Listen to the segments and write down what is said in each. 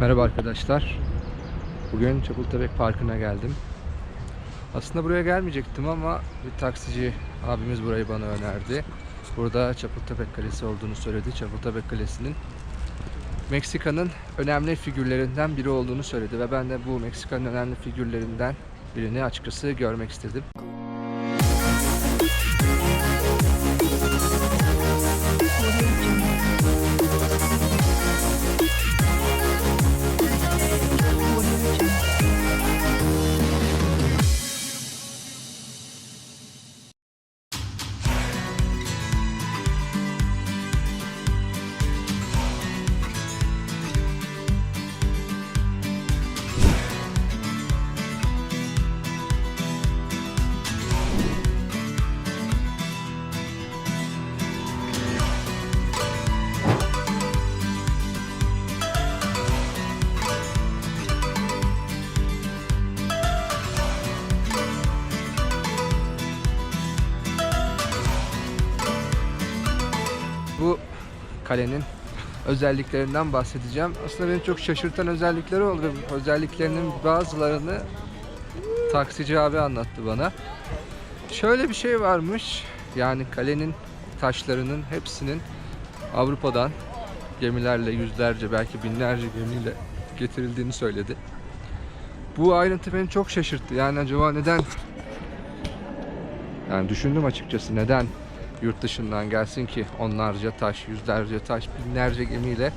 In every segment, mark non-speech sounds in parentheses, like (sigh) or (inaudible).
Merhaba arkadaşlar. Bugün Çapultepek Parkı'na geldim. Aslında buraya gelmeyecektim ama bir taksici abimiz burayı bana önerdi. Burada Çapultepek Kalesi olduğunu söyledi. Çapultepek Kalesi'nin Meksika'nın önemli figürlerinden biri olduğunu söyledi ve ben de bu Meksika'nın önemli figürlerinden birini açıkçası görmek istedim. Bu kalenin özelliklerinden bahsedeceğim. Aslında beni çok şaşırtan özellikleri oldu. Özelliklerinin bazılarını taksici abi anlattı bana. Şöyle bir şey varmış. Yani kalenin taşlarının hepsinin Avrupa'dan gemilerle yüzlerce belki binlerce gemiyle getirildiğini söyledi. Bu ayrıntı beni çok şaşırttı. Yani acaba neden yani düşündüm açıkçası neden yurt dışından gelsin ki onlarca taş, yüzlerce taş, binlerce gemiyle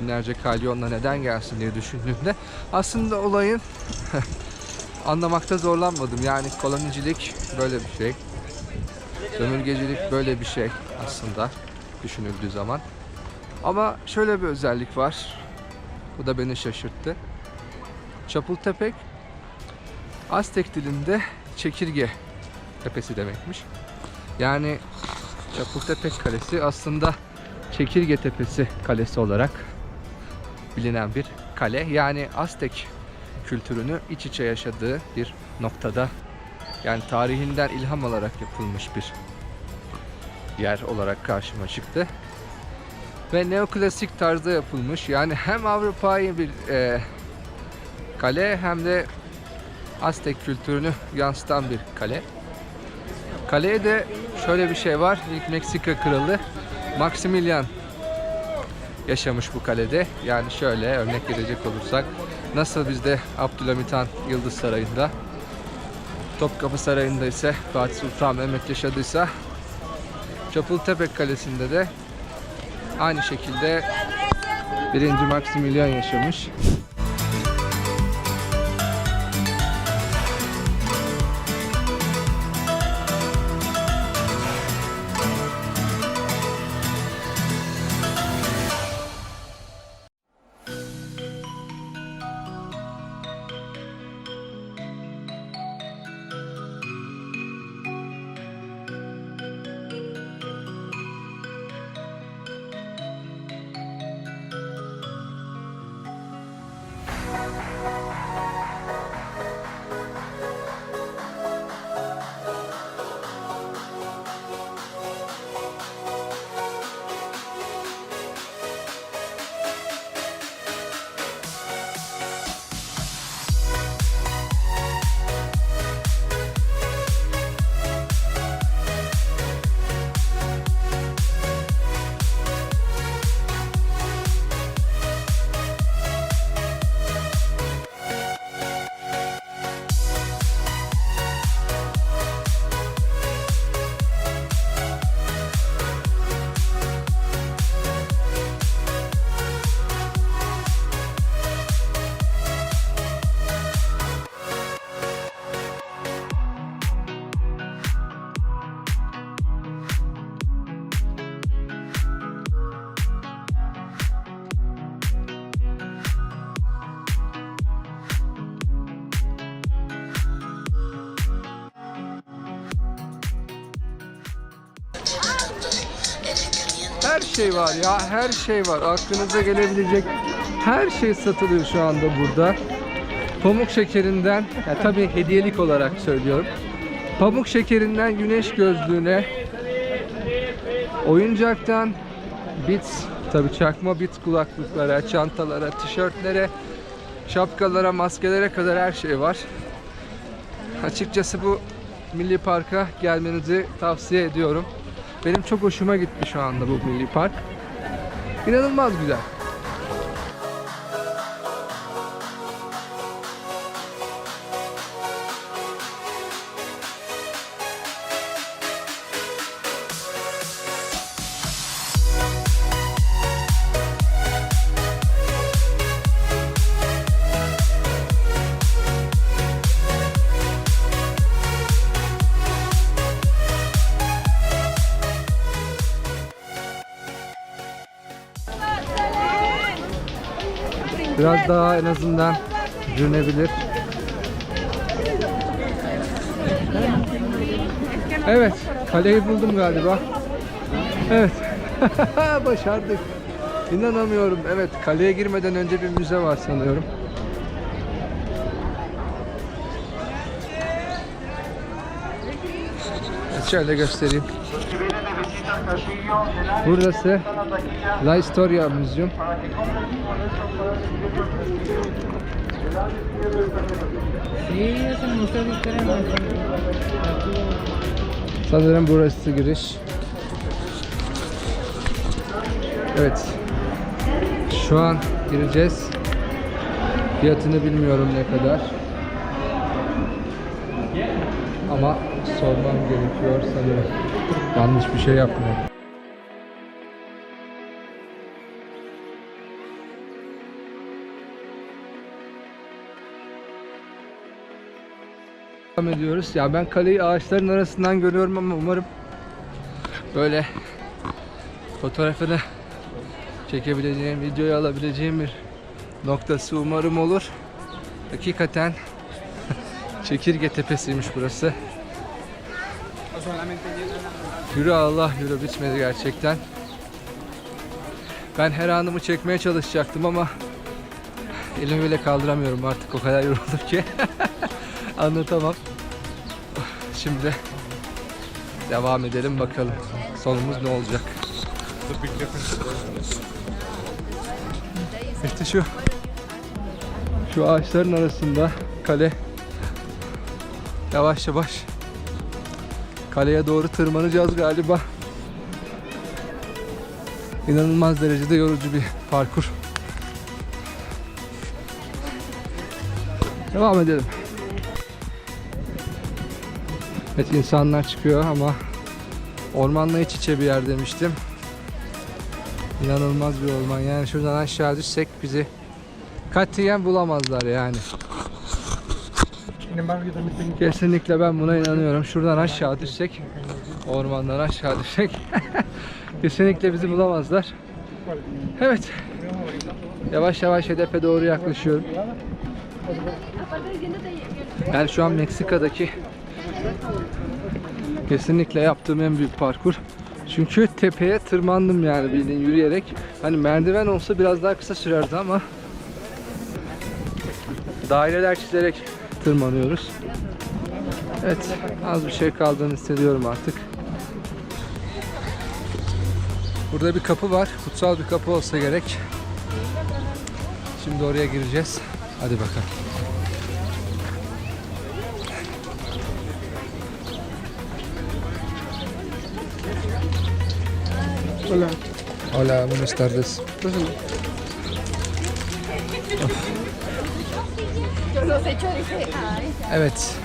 binlerce kalyonla neden gelsin diye düşündüğümde aslında olayın (laughs) anlamakta zorlanmadım. Yani kolonicilik böyle bir şey. Sömürgecilik böyle bir şey aslında düşünüldüğü zaman. Ama şöyle bir özellik var. Bu da beni şaşırttı. Çapultepek Aztek dilinde çekirge tepesi demekmiş. Yani Çapultepek Kalesi aslında Çekirge Tepesi Kalesi olarak bilinen bir kale. Yani Aztek kültürünü iç içe yaşadığı bir noktada yani tarihinden ilham alarak yapılmış bir yer olarak karşıma çıktı. Ve neoklasik tarzda yapılmış. Yani hem Avrupa'yı bir e, kale hem de Aztek kültürünü yansıtan bir kale. Kaleye de şöyle bir şey var. İlk Meksika kralı Maximilian yaşamış bu kalede. Yani şöyle örnek verecek olursak nasıl bizde Abdülhamit Han Yıldız Sarayı'nda Topkapı Sarayı'nda ise Fatih Sultan Mehmet yaşadıysa Çapultepek Kalesi'nde de aynı şekilde 1. Maximilian yaşamış. Şey var ya, her şey var. Aklınıza gelebilecek her şey satılıyor şu anda burada. Pamuk şekerinden, ya tabii hediyelik olarak söylüyorum. Pamuk şekerinden güneş gözlüğüne, oyuncaktan Beats Tabi çakma bit kulaklıklara, çantalara, tişörtlere, şapkalara, maskelere kadar her şey var. Açıkçası bu milli parka gelmenizi tavsiye ediyorum. Benim çok hoşuma gitti şu anda bu milli park. İnanılmaz güzel. Biraz daha en azından yürünebilir. Evet, kaleyi buldum galiba. Evet. (laughs) Başardık. İnanamıyorum. Evet, kaleye girmeden önce bir müze var sanıyorum. Şöyle göstereyim. Burası La Historia Victoria Sanırım burası giriş. Evet. Şu an gireceğiz. Fiyatını bilmiyorum ne kadar. Ama sormam gerekiyor sanırım. Yanlış bir şey yapmıyorum. Devam ediyoruz. Ya ben kaleyi ağaçların arasından görüyorum ama umarım böyle fotoğrafını çekebileceğim, videoyu alabileceğim bir noktası umarım olur. Hakikaten (laughs) Çekirge Tepesi'ymiş burası. Yürü Allah yürü bitmedi gerçekten. Ben her anımı çekmeye çalışacaktım ama elimi bile kaldıramıyorum artık o kadar yoruldum ki. (laughs) Anlatamam. Şimdi devam edelim bakalım sonumuz ne olacak. İşte şu şu ağaçların arasında kale yavaş yavaş kaleye doğru tırmanacağız galiba. İnanılmaz derecede yorucu bir parkur. Devam edelim. Evet insanlar çıkıyor ama ormanla iç içe bir yer demiştim. İnanılmaz bir orman. Yani şuradan aşağı düşsek bizi katiyen bulamazlar yani. Kesinlikle ben buna inanıyorum. Şuradan aşağı düşsek, ormandan aşağı düşsek (laughs) kesinlikle bizi bulamazlar. Evet. Yavaş yavaş hedefe doğru yaklaşıyorum. Ben şu an Meksika'daki kesinlikle yaptığım en büyük parkur. Çünkü tepeye tırmandım yani bildiğin yürüyerek. Hani merdiven olsa biraz daha kısa sürerdi ama daireler çizerek tırmanıyoruz. Evet, az bir şey kaldığını hissediyorum artık. Burada bir kapı var. Kutsal bir kapı olsa gerek. Şimdi oraya gireceğiz. Hadi bakalım. Hola. Hola, buenas tardes. Evet.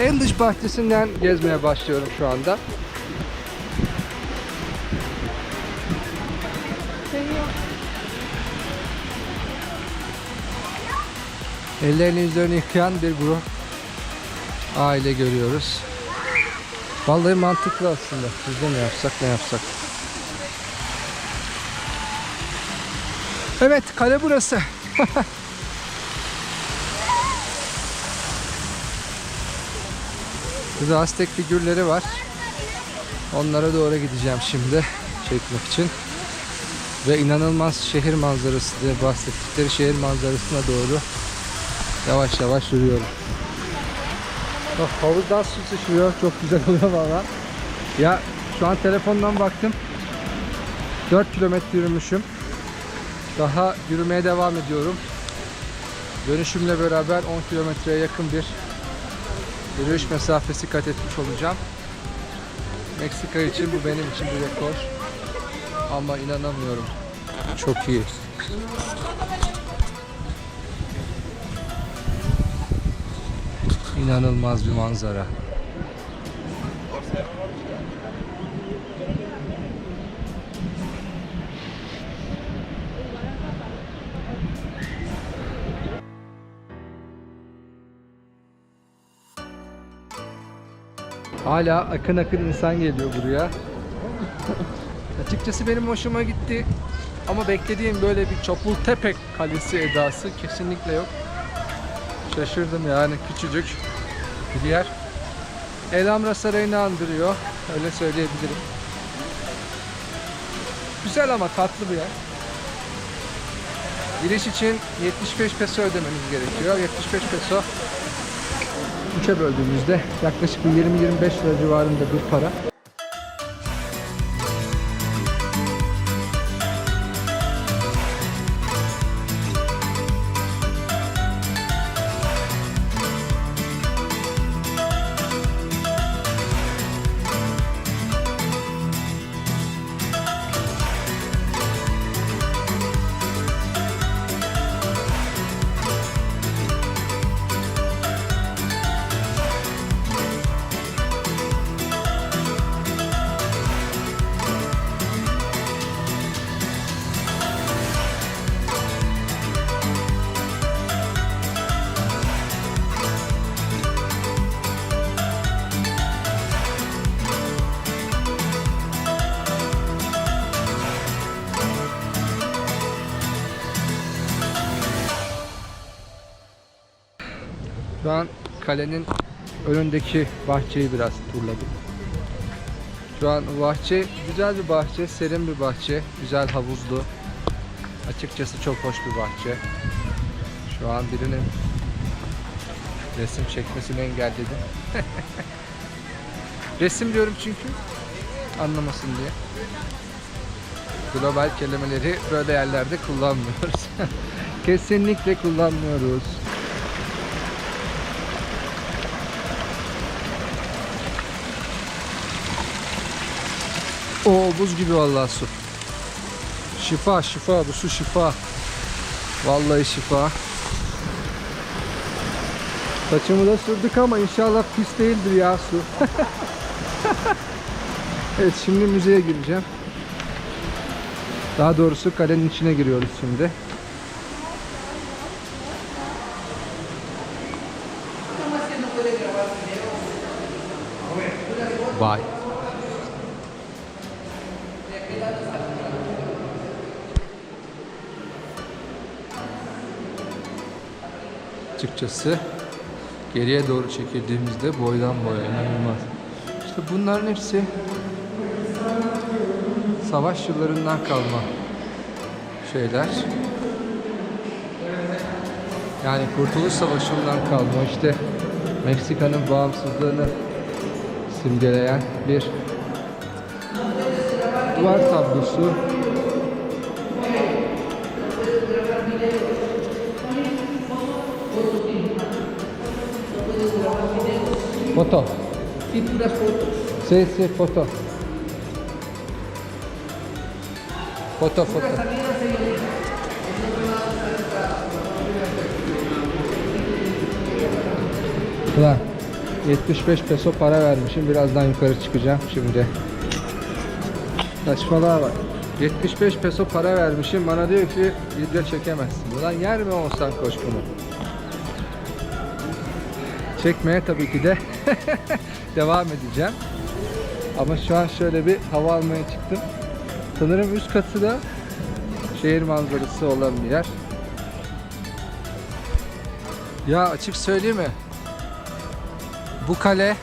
En dış bahçesinden gezmeye başlıyorum şu anda. Ellerini yüzlerini yıkayan bir grup aile görüyoruz. Vallahi mantıklı aslında. Biz de mi yapsak ne yapsak. Evet kale burası. (laughs) Burada Aztek figürleri var. Onlara doğru gideceğim şimdi çekmek için. Ve inanılmaz şehir manzarası diye bahsettikleri şehir manzarasına doğru yavaş yavaş yürüyorum. Bak havuzdan su sıçrıyor. Çok güzel (laughs) oluyor valla. Ya şu an telefondan baktım. 4 kilometre yürümüşüm. Daha yürümeye devam ediyorum. Dönüşümle beraber 10 kilometreye yakın bir yürüyüş mesafesi kat etmiş olacağım. Meksika için bu benim için bir rekor. Ama inanamıyorum. Çok iyi. İnanılmaz bir manzara. Hala akın akın insan geliyor buraya. (laughs) Açıkçası benim hoşuma gitti. Ama beklediğim böyle bir Çapultepek Kalesi edası kesinlikle yok. Şaşırdım yani küçücük bir yer. Elhamra Sarayı'nı andırıyor. Öyle söyleyebilirim. Güzel ama tatlı bir yer. Giriş için 75 peso ödemeniz gerekiyor. 75 peso 3'e böldüğümüzde yaklaşık bir 20-25 lira civarında bir para. Kalenin önündeki bahçeyi biraz turladım. Şu an bahçe güzel bir bahçe, serin bir bahçe, güzel havuzlu. Açıkçası çok hoş bir bahçe. Şu an birinin resim çekmesini engelledim. (laughs) resim diyorum çünkü anlamasın diye. Global kelimeleri böyle yerlerde kullanmıyoruz. (laughs) Kesinlikle kullanmıyoruz. O buz gibi vallahi su. Şifa şifa bu su şifa. Vallahi şifa. Saçımı da sürdük ama inşallah pis değildir ya su. (laughs) evet şimdi müzeye gireceğim. Daha doğrusu kalenin içine giriyoruz şimdi. Bye. Açıkçası geriye doğru çekildiğimizde boydan boya inanılmaz. İşte bunların hepsi savaş yıllarından kalma şeyler. Yani Kurtuluş Savaşı'ndan kalma işte Meksika'nın bağımsızlığını simgeleyen bir duvar tablosu. Foto. Y puras fotos. Sí, sí, foto. Foto, foto. Ulan 75 peso para vermişim. Birazdan yukarı çıkacağım şimdi. Saçmalığa bak. 75 peso para vermişim. Bana diyor ki video çekemezsin. Ulan yer mi olsan koş bunu? Çekmeye tabii ki de (laughs) devam edeceğim. Ama şu an şöyle bir hava almaya çıktım. Sanırım üst katı da şehir manzarası olan bir yer. Ya açık söyleyeyim mi? Bu kale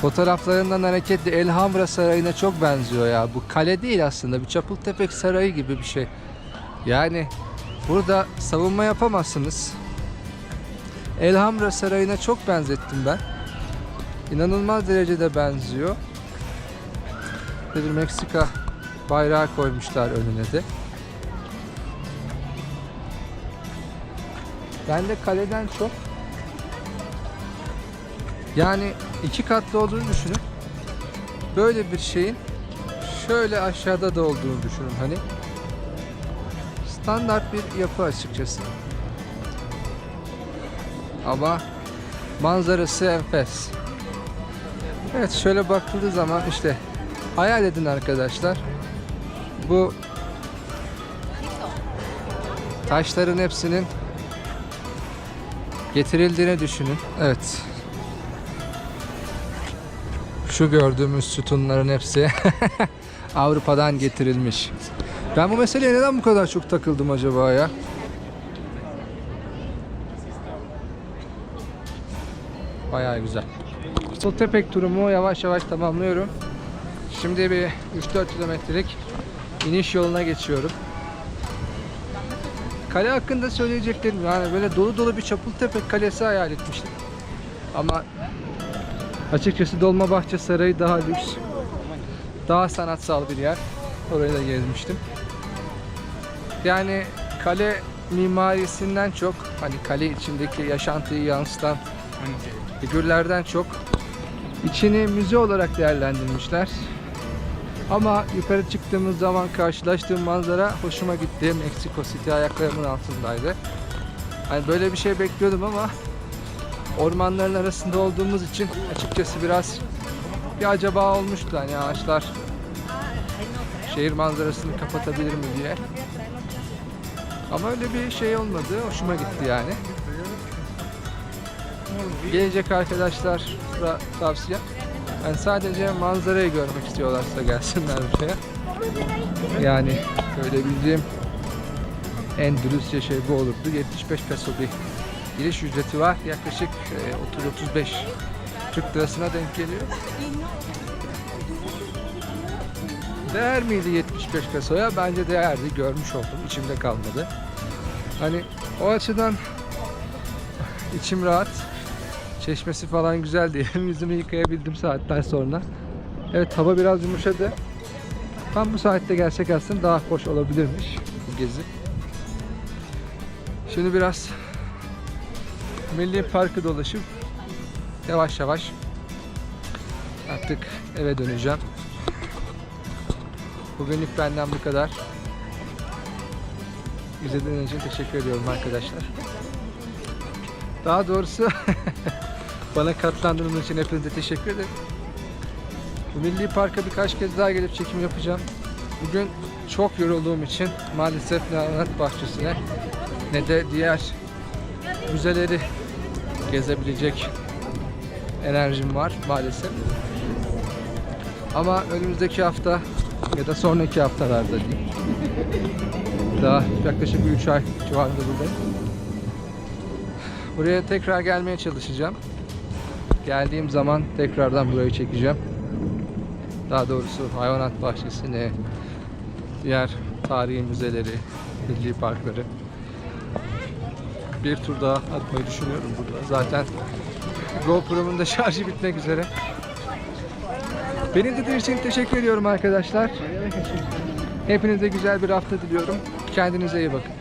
Fotoğraflarından hareketle Elhamra Sarayı'na çok benziyor ya. Bu kale değil aslında. Bir Çapultepek Sarayı gibi bir şey. Yani burada savunma yapamazsınız. Elhamra Sarayı'na çok benzettim ben. İnanılmaz derecede benziyor. Bir Meksika bayrağı koymuşlar önüne de. Ben de kaleden çok yani iki katlı olduğunu düşünün. Böyle bir şeyin şöyle aşağıda da olduğunu düşünün hani. Standart bir yapı açıkçası. Ama manzarası enfes. Evet şöyle bakıldığı zaman işte hayal edin arkadaşlar. Bu taşların hepsinin getirildiğini düşünün. Evet. Şu gördüğümüz sütunların hepsi (laughs) Avrupa'dan getirilmiş. Ben bu meseleye neden bu kadar çok takıldım acaba ya? Bayağı güzel. Sultepek turumu yavaş yavaş tamamlıyorum. Şimdi bir 3-4 kilometrelik iniş yoluna geçiyorum. Kale hakkında söyleyeceklerim yani böyle dolu dolu bir Çapultepek kalesi hayal etmiştim. Ama açıkçası Dolmabahçe Sarayı daha lüks. Daha sanatsal bir yer. Orayı da gezmiştim. Yani kale mimarisinden çok hani kale içindeki yaşantıyı yansıtan figürlerden çok içini müze olarak değerlendirmişler. Ama yukarı çıktığımız zaman karşılaştığım manzara hoşuma gitti. Meksiko City ayaklarımın altındaydı. Hani böyle bir şey bekliyordum ama ormanların arasında olduğumuz için açıkçası biraz bir acaba olmuştu hani ağaçlar şehir manzarasını kapatabilir mi diye. Ama öyle bir şey olmadı. Hoşuma gitti yani. Gelecek arkadaşlar tavsiye. Yani sadece manzarayı görmek istiyorlarsa gelsinler buraya. Yani söyleyebileceğim en dürüstçe şey bu olurdu. 75 peso bir giriş ücreti var. Yaklaşık e, 30-35 Türk lirasına denk geliyor. Değer miydi 75 pesoya? Bence değerdi. Görmüş oldum. İçimde kalmadı. Hani o açıdan (laughs) içim rahat. Çeşmesi falan güzel diyelim. (laughs) Yüzümü yıkayabildim saatten sonra. Evet hava biraz yumuşadı. Tam bu saatte gelsek aslında daha hoş olabilirmiş bu gezi. Şimdi biraz Milli Parkı dolaşıp yavaş yavaş artık eve döneceğim. Bugünlük benden bu kadar. İzlediğiniz için teşekkür ediyorum arkadaşlar. Daha doğrusu (laughs) bana katlandığınız için hepinize teşekkür ederim. Bu Milli Park'a birkaç kez daha gelip çekim yapacağım. Bugün çok yorulduğum için maalesef ne Anıt Bahçesi'ne ne de diğer müzeleri gezebilecek enerjim var maalesef. Ama önümüzdeki hafta ya da sonraki haftalarda diyeyim. (laughs) Daha yaklaşık 3 ay civarında buradayım. Buraya tekrar gelmeye çalışacağım. Geldiğim zaman tekrardan burayı çekeceğim. Daha doğrusu hayvanat bahçesini, diğer tarihi müzeleri, milli parkları bir tur daha atmayı düşünüyorum burada. Zaten GoPro'mun da şarjı bitmek üzere. Beni dinlediğiniz için teşekkür ediyorum arkadaşlar. Hepinize güzel bir hafta diliyorum. Kendinize iyi bakın.